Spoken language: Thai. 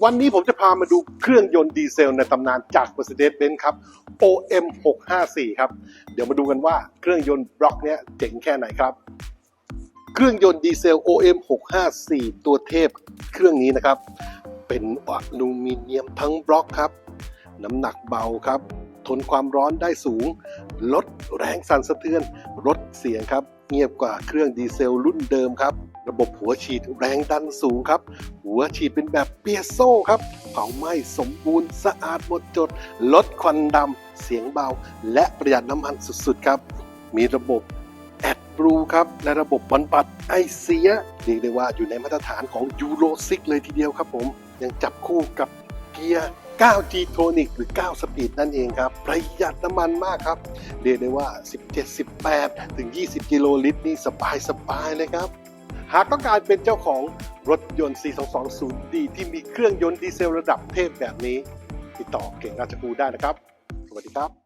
วันนี้ผมจะพามาดูเครื่องยนต์ดีเซลในตำนานจาก Mercedes-Benz ครับ OM 654ครับ เดี๋ยวมาดูกันว่าเครื่องยนต์บล็อกเนี้ยเจ๋งแค่ไหนครับ เครื่องยนต์ดีเซล OM 654ตัวเทพเครื่องนี้นะครับ เป็นอลูมิเนียมทั้งบล็อกครับ น้ำหนักเบาครับ ทนความร้อนได้สูง ลดแรงสั่นสะเทือน ลดเสียงครับ เงียบกว่าเครื่องดีเซลรุ่นเดิมครับ ระบบหัวฉีดแรงดันสูงครับ หัวฉีดเป็นแบบเปียโซ่ครับ เผาไหม้สมบูรณ์สะอาดหมดจด ลดควันดำ เสียงเบา และประหยัดน้ำมันสุดๆครับ มีระบบแอดบลูครับ และระบบบรรปัดไอเสียเรียกได้ว่าอยู่ในมาตรฐานของยูโร6เลยทีเดียวครับผม ยังจับคู่กับเกียร์ 9G Tonic หรือ 9speed นั่นเองครับ ประหยัดน้ำมันมากครับ เรียกได้ว่า 17 18 ถึง 20 กิโลลิตรนี่สบายๆเลยครับ หากต้องการเป็นเจ้าของรถยนต์ 4220D ที่มีเครื่องยนต์ดีเซลระดับเทพแบบนี้ ติดต่อเก่งราชกูได้นะครับ สวัสดีครับ